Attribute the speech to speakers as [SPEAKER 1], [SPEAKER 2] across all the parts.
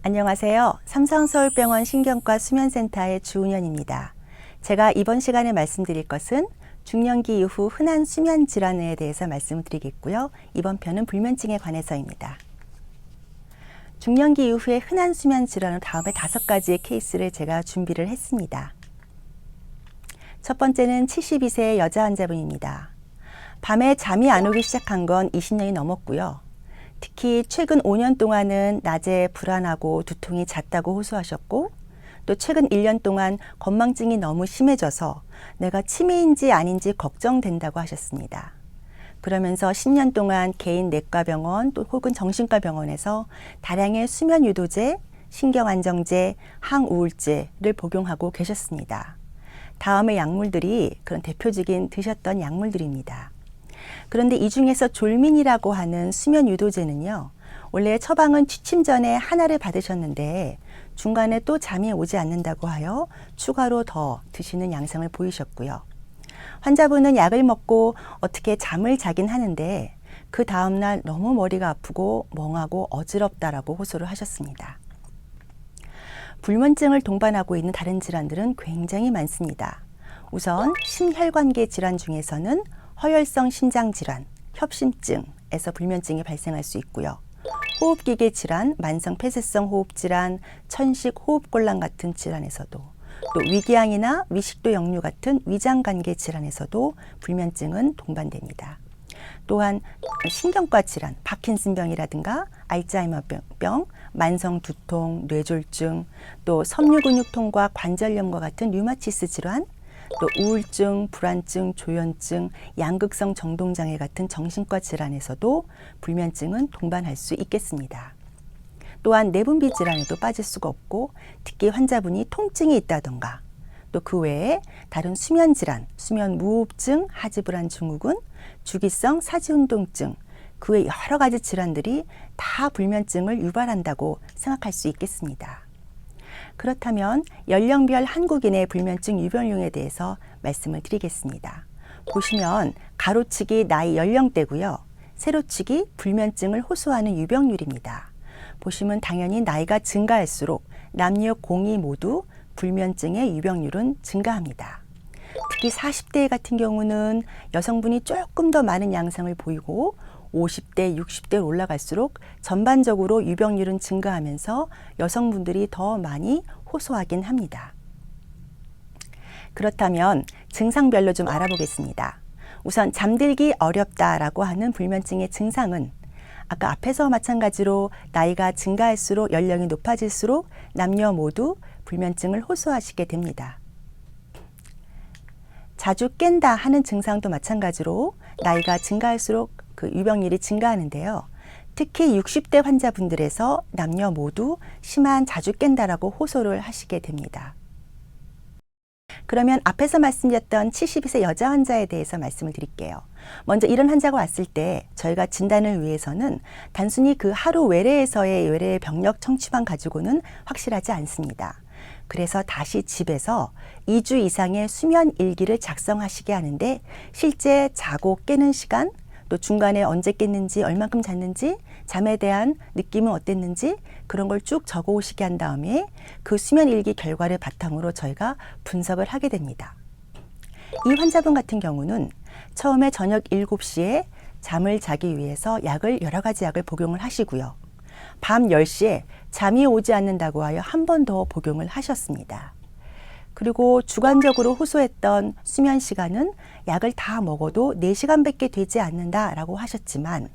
[SPEAKER 1] 안녕하세요. 삼성서울병원 신경과 수면센터의 주은현입니다. 제가 이번 시간에 말씀드릴 것은 중년기 이후 흔한 수면 질환에 대해서 말씀을 드리겠고요. 이번 편은 불면증에 관해서입니다. 중년기 이후에 흔한 수면 질환은 다음에 다섯 가지의 케이스를 제가 준비를 했습니다. 첫 번째는 72세 여자 환자분입니다. 밤에 잠이 안 오기 시작한 건 20년이 넘었고요. 특히 최근 5년 동안은 낮에 불안하고 두통이 잦다고 호소하셨고 또 최근 1년 동안 건망증이 너무 심해져서 내가 치매인지 아닌지 걱정된다고 하셨습니다. 그러면서 10년 동안 개인 내과 병원 또 혹은 정신과 병원에서 다량의 수면 유도제, 신경 안정제, 항우울제를 복용하고 계셨습니다. 다음의 약물들이 그런 대표적인 드셨던 약물들입니다. 그런데 이 중에서 졸민이라고 하는 수면 유도제는요. 원래 처방은 취침 전에 하나를 받으셨는데 중간에 또 잠이 오지 않는다고 하여 추가로 더 드시는 양상을 보이셨고요. 환자분은 약을 먹고 어떻게 잠을 자긴 하는데 그 다음날 너무 머리가 아프고 멍하고 어지럽다라고 호소를 하셨습니다. 불면증을 동반하고 있는 다른 질환들은 굉장히 많습니다. 우선 심혈관계 질환 중에서는 허혈성 심장 질환, 협심증에서 불면증이 발생할 수 있고요. 호흡기계 질환, 만성 폐쇄성 호흡 질환, 천식 호흡곤란 같은 질환에서도 또 위궤양이나 위식도 역류 같은 위장관계 질환에서도 불면증은 동반됩니다. 또한 신경과 질환, 파킨슨병이라든가 알츠하이머병, 만성 두통, 뇌졸중, 또 섬유근육통과 관절염과 같은 류마티스 질환, 또 우울증, 불안증, 조현증, 양극성 정동장애 같은 정신과 질환에서도 불면증은 동반할 수 있겠습니다. 또한 내분비 질환에도 빠질 수가 없고 특히 환자분이 통증이 있다던가 또 그 외에 다른 수면 질환, 수면 무호흡증, 하지 불안 증후군, 주기성 사지 운동증 그 외 여러 가지 질환들이 다 불면증을 유발한다고 생각할 수 있겠습니다. 그렇다면 연령별 한국인의 불면증 유병률에 대해서 말씀을 드리겠습니다. 보시면 가로치기 나이 연령대고요. 세로치기 불면증을 호소하는 유병률입니다. 보시면 당연히 나이가 증가할수록 남녀 공이 모두 불면증의 유병률은 증가합니다. 특히 40대 같은 경우는 여성분이 조금 더 많은 양상을 보이고 50대, 60대 올라갈수록 전반적으로 유병률은 증가하면서 여성분들이 더 많이 호소하긴 합니다. 그렇다면 증상별로 좀 알아보겠습니다. 우선 잠들기 어렵다라고 하는 불면증의 증상은 아까 앞에서 마찬가지로 나이가 증가할수록 연령이 높아질수록 남녀 모두 불면증을 호소하시게 됩니다. 자주 깬다 하는 증상도 마찬가지로 나이가 증가할수록 그 유병률이 증가하는데요. 특히 60대 환자분들에서 남녀 모두 심한 자주 깬다라고 호소를 하시게 됩니다. 그러면 앞에서 말씀드렸던 72세 여자 환자에 대해서 말씀을 드릴게요. 먼저 이런 환자가 왔을 때 저희가 진단을 위해서는 단순히 그 하루 외래에서의 외래 병력 청취만 가지고는 확실하지 않습니다. 그래서 다시 집에서 2주 이상의 수면 일기를 작성하시게 하는데 실제 자고 깨는 시간, 또 중간에 언제 깼는지, 얼만큼 잤는지, 잠에 대한 느낌은 어땠는지 그런 걸 쭉 적어 오시게 한 다음에 그 수면 일기 결과를 바탕으로 저희가 분석을 하게 됩니다. 이 환자분 같은 경우는 처음에 저녁 7시에 잠을 자기 위해서 약을 여러 가지 약을 복용을 하시고요. 밤 10시에 잠이 오지 않는다고 하여 한 번 더 복용을 하셨습니다. 그리고 주관적으로 호소했던 수면 시간은 약을 다 먹어도 4시간밖에 되지 않는다라고 하셨지만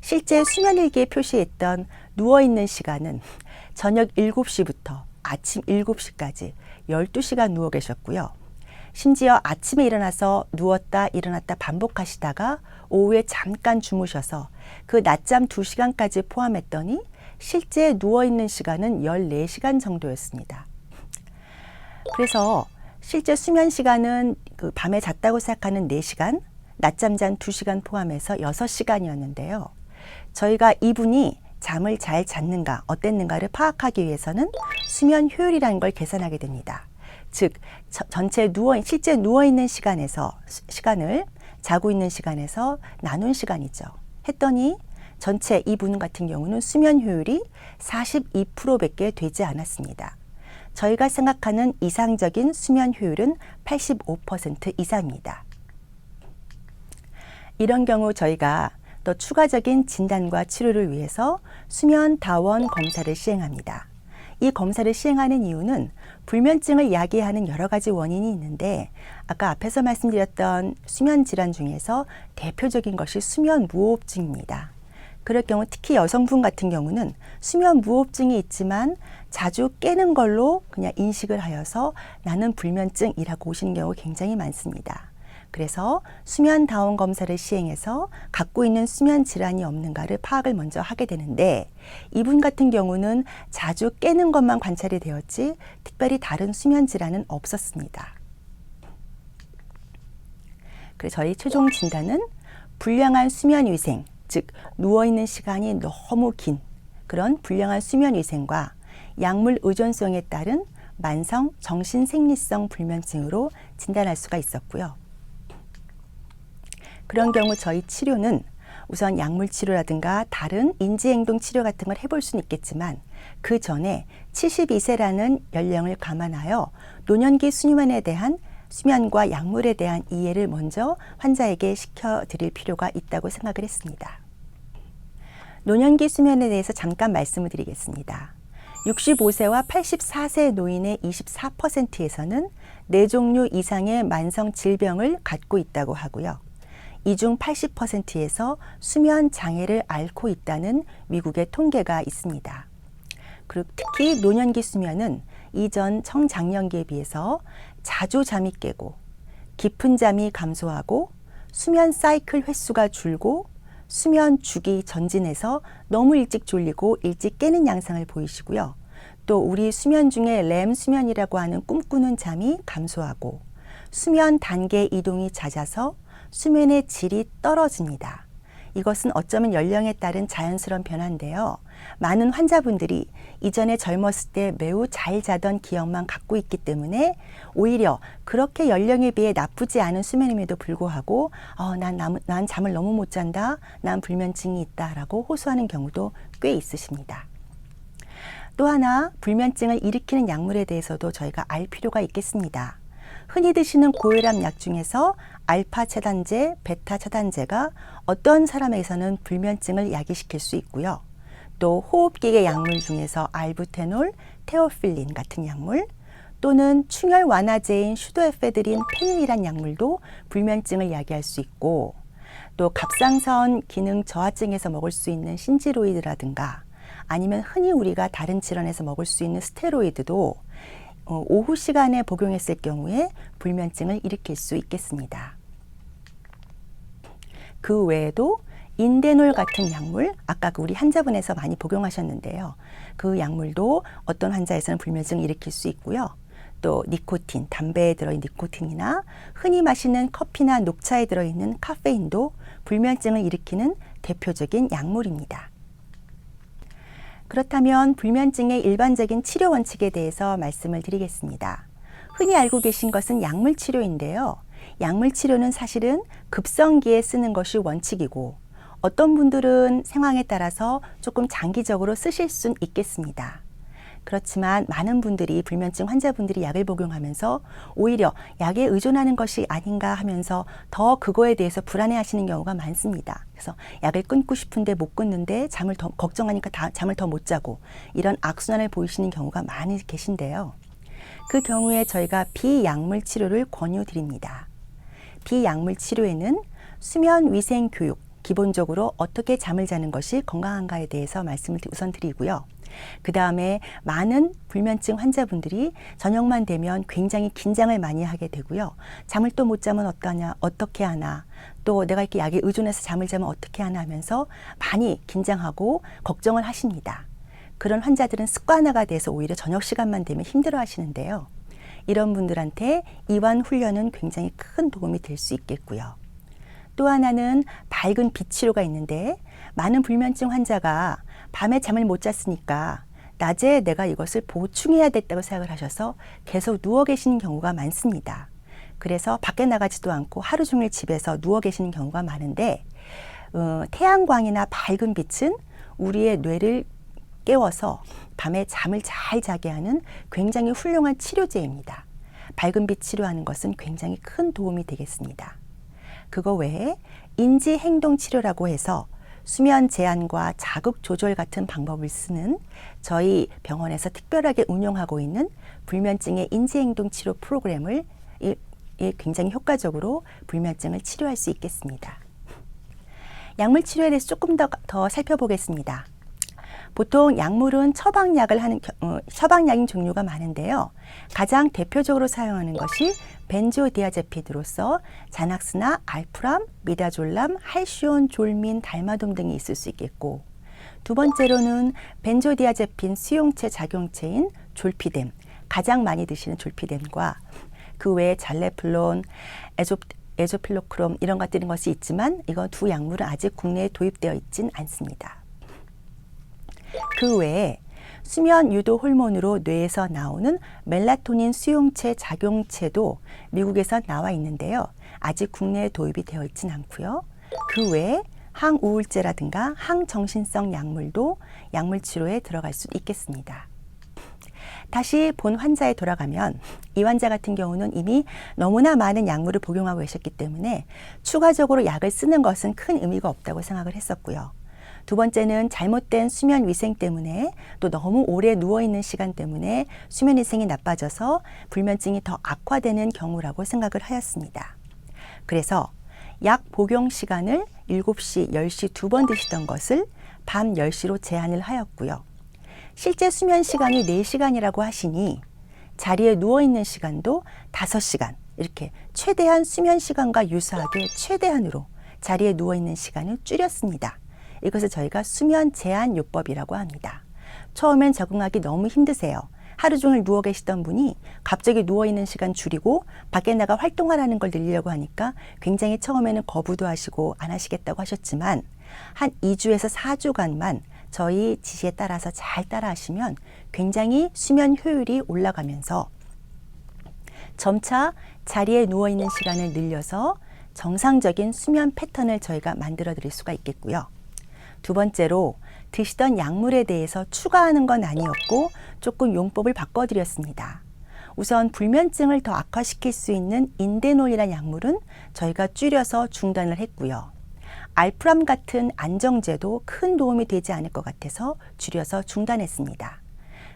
[SPEAKER 1] 실제 수면 일기에 표시했던 누워있는 시간은 저녁 7시부터 아침 7시까지 12시간 누워 계셨고요. 심지어 아침에 일어나서 누웠다 일어났다 반복하시다가 오후에 잠깐 주무셔서 그 낮잠 2시간까지 포함했더니 실제 누워있는 시간은 14시간 정도였습니다. 그래서 실제 수면 시간은 그 밤에 잤다고 생각하는 4시간, 낮잠 잔 2시간 포함해서 6시간이었는데요. 저희가 이분이 잠을 잘 잤는가, 어땠는가를 파악하기 위해서는 수면 효율이라는 걸 계산하게 됩니다. 즉, 전체 누워, 실제 누워 있는 시간에서, 시간을 자고 있는 시간에서 나눈 시간이죠. 했더니 전체 이분 같은 경우는 수면 효율이 42%밖에 되지 않았습니다. 저희가 생각하는 이상적인 수면 효율은 85% 이상입니다. 이런 경우 저희가 또 추가적인 진단과 치료를 위해서 수면 다원 검사를 시행합니다. 이 검사를 시행하는 이유는 불면증을 야기하는 여러 가지 원인이 있는데 아까 앞에서 말씀드렸던 수면 질환 중에서 대표적인 것이 수면 무호흡증입니다. 그럴 경우 특히 여성분 같은 경우는 수면 무호흡증이 있지만 자주 깨는 걸로 그냥 인식을 하여서 나는 불면증이라고 오시는 경우 굉장히 많습니다. 그래서 수면 다운 검사를 시행해서 갖고 있는 수면 질환이 없는가를 파악을 먼저 하게 되는데 이분 같은 경우는 자주 깨는 것만 관찰이 되었지 특별히 다른 수면 질환은 없었습니다. 그래서 저희 최종 진단은 불량한 수면 위생, 즉 누워 있는 시간이 너무 긴 그런 불량한 수면 위생과 약물 의존성에 따른 만성 정신 생리성 불면증으로 진단할 수가 있었고요. 그런 경우 저희 치료는 우선 약물 치료라든가 다른 인지행동 치료 같은 걸 해볼 수는 있겠지만 그 전에 72세라는 연령을 감안하여 노년기 수면에 대한 수면과 약물에 대한 이해를 먼저 환자에게 시켜드릴 필요가 있다고 생각을 했습니다. 노년기 수면에 대해서 잠깐 말씀을 드리겠습니다. 65세와 84세 노인의 24%에서는 네 종류 이상의 만성 질병을 갖고 있다고 하고요. 이 중 80%에서 수면 장애를 앓고 있다는 미국의 통계가 있습니다. 그리고 특히 노년기 수면은 이전 청장년기에 비해서 자주 잠이 깨고 깊은 잠이 감소하고 수면 사이클 횟수가 줄고 수면 주기 전진해서 너무 일찍 졸리고 일찍 깨는 양상을 보이시고요. 또 우리 수면 중에 렘 수면이라고 하는 꿈꾸는 잠이 감소하고 수면 단계 이동이 잦아서 수면의 질이 떨어집니다. 이것은 어쩌면 연령에 따른 자연스러운 변화인데요. 많은 환자분들이 이전에 젊었을 때 매우 잘 자던 기억만 갖고 있기 때문에 오히려 그렇게 연령에 비해 나쁘지 않은 수면임에도 불구하고 어, 난, 남, 난 잠을 너무 못 잔다, 난 불면증이 있다라고 호소하는 경우도 꽤 있으십니다. 또 하나 불면증을 일으키는 약물에 대해서도 저희가 알 필요가 있겠습니다. 흔히 드시는 고혈압 약 중에서 알파 차단제, 베타 차단제가 어떤 사람에게서는 불면증을 야기시킬 수 있고요. 또 호흡기계 약물 중에서 알부테놀, 테오필린 같은 약물 또는 충혈 완화제인 슈도에페드린 페닐이란 약물도 불면증을 야기할 수 있고 또 갑상선 기능 저하증에서 먹을 수 있는 신지로이드라든가 아니면 흔히 우리가 다른 질환에서 먹을 수 있는 스테로이드도 어, 오후 시간에 복용했을 경우에 불면증을 일으킬 수 있겠습니다. 그 외에도 인데놀 같은 약물, 아까 그 우리 환자분에서 많이 복용하셨는데요. 그 약물도 어떤 환자에서는 불면증을 일으킬 수 있고요. 또 니코틴, 담배에 들어있는 니코틴이나 흔히 마시는 커피나 녹차에 들어있는 카페인도 불면증을 일으키는 대표적인 약물입니다. 그렇다면 불면증의 일반적인 치료 원칙에 대해서 말씀을 드리겠습니다. 흔히 알고 계신 것은 약물 치료인데요. 약물 치료는 사실은 급성기에 쓰는 것이 원칙이고 어떤 분들은 상황에 따라서 조금 장기적으로 쓰실 수 있겠습니다. 그렇지만 많은 분들이 불면증 환자분들이 약을 복용하면서 오히려 약에 의존하는 것이 아닌가 하면서 더 그거에 대해서 불안해 하시는 경우가 많습니다. 그래서 약을 끊고 싶은데 못 끊는데 잠을 더 걱정하니까 다, 잠을 더 못 자고 이런 악순환을 보이시는 경우가 많이 계신데요. 그 경우에 저희가 비약물 치료를 권유드립니다. 비약물 치료에는 수면 위생 교육, 기본적으로 어떻게 잠을 자는 것이 건강한가에 대해서 말씀을 우선 드리고요. 그 다음에 많은 불면증 환자분들이 저녁만 되면 굉장히 긴장을 많이 하게 되고요. 잠을 또 못 자면 어떠냐, 어떻게 하나, 또 내가 이렇게 약에 의존해서 잠을 자면 어떻게 하나 하면서 많이 긴장하고 걱정을 하십니다. 그런 환자들은 습관화가 돼서 오히려 저녁 시간만 되면 힘들어 하시는데요. 이런 분들한테 이완 훈련은 굉장히 큰 도움이 될 수 있겠고요. 또 하나는 밝은 빛 치료가 있는데 많은 불면증 환자가 밤에 잠을 못 잤으니까 낮에 내가 이것을 보충해야 됐다고 생각을 하셔서 계속 누워 계시는 경우가 많습니다. 그래서 밖에 나가지도 않고 하루 종일 집에서 누워 계시는 경우가 많은데 어, 태양광이나 밝은 빛은 우리의 뇌를 깨워서 밤에 잠을 잘 자게 하는 굉장히 훌륭한 치료제입니다. 밝은 빛 치료하는 것은 굉장히 큰 도움이 되겠습니다. 그거 외에 인지 행동 치료라고 해서 수면 제한과 자극 조절 같은 방법을 쓰는 저희 병원에서 특별하게 운영하고 있는 불면증의 인지 행동 치료 프로그램을 굉장히 효과적으로 불면증을 치료할 수 있겠습니다. 약물 치료에 대해서 조금 더, 더 살펴보겠습니다. 보통 약물은 처방약을 하는 겨- 어, 처방약인 종류가 많은데요. 가장 대표적으로 사용하는 것이 벤조디아제피드로서 자낙스나 알프람, 미다졸람, 할시온, 졸민, 달마돔 등이 있을 수 있겠고 두 번째로는 벤조디아제핀 수용체 작용체인 졸피뎀, 가장 많이 드시는 졸피뎀과 그 외에 잘레플론, 에조, 에조필로크롬 이런 것들인 것이 있지만 이건 두 약물은 아직 국내에 도입되어 있진 않습니다. 그 외에 수면 유도 호르몬으로 뇌에서 나오는 멜라토닌 수용체 작용체도 미국에서 나와 있는데요. 아직 국내에 도입이 되어 있진 않고요. 그 외에 항우울제라든가 항정신성 약물도 약물 치료에 들어갈 수 있겠습니다. 다시 본 환자에 돌아가면 이 환자 같은 경우는 이미 너무나 많은 약물을 복용하고 계셨기 때문에 추가적으로 약을 쓰는 것은 큰 의미가 없다고 생각을 했었고요. 두 번째는 잘못된 수면 위생 때문에 또 너무 오래 누워 있는 시간 때문에 수면 위생이 나빠져서 불면증이 더 악화되는 경우라고 생각을 하였습니다. 그래서 약 복용 시간을 7시, 10시 두 번 드시던 것을 밤 10시로 제한을 하였고요. 실제 수면 시간이 4시간이라고 하시니 자리에 누워 있는 시간도 5시간 이렇게 최대한 수면 시간과 유사하게 최대한으로 자리에 누워 있는 시간을 줄였습니다. 이것을 저희가 수면 제한 요법이라고 합니다. 처음엔 적응하기 너무 힘드세요. 하루 종일 누워 계시던 분이 갑자기 누워 있는 시간 줄이고 밖에 나가 활동하라는 걸 늘리려고 하니까 굉장히 처음에는 거부도 하시고 안 하시겠다고 하셨지만 한 2주에서 4주간만 저희 지시에 따라서 잘 따라 하시면 굉장히 수면 효율이 올라가면서 점차 자리에 누워 있는 시간을 늘려서 정상적인 수면 패턴을 저희가 만들어 드릴 수가 있겠고요. 두 번째로 드시던 약물에 대해서 추가하는 건 아니었고 조금 용법을 바꿔드렸습니다. 우선 불면증을 더 악화시킬 수 있는 인데놀이라는 약물은 저희가 줄여서 중단을 했고요. 알프람 같은 안정제도 큰 도움이 되지 않을 것 같아서 줄여서 중단했습니다.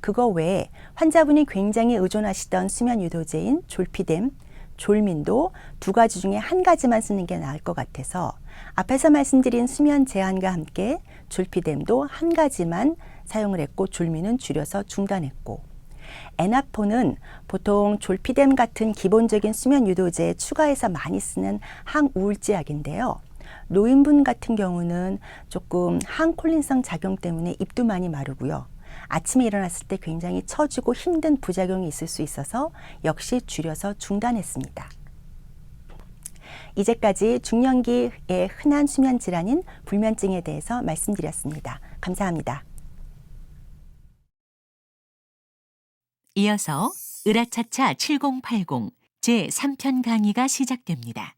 [SPEAKER 1] 그거 외에 환자분이 굉장히 의존하시던 수면 유도제인 졸피뎀, 졸민도 두 가지 중에 한 가지만 쓰는 게 나을 것 같아서 앞에서 말씀드린 수면 제한과 함께 졸피뎀도 한 가지만 사용을 했고 졸민은 줄여서 중단했고 에나포는 보통 졸피뎀 같은 기본적인 수면 유도제에 추가해서 많이 쓰는 항우울제 약인데요. 노인분 같은 경우는 조금 항콜린성 작용 때문에 입도 많이 마르고요. 아침에 일어났을 때 굉장히 처지고 힘든 부작용이 있을 수 있어서 역시 줄여서 중단했습니다. 이제까지 중년기의 흔한 수면 질환인 불면증에 대해서 말씀드렸습니다. 감사합니다.
[SPEAKER 2] 이어서 으라차차 7080 제3편 강의가 시작됩니다.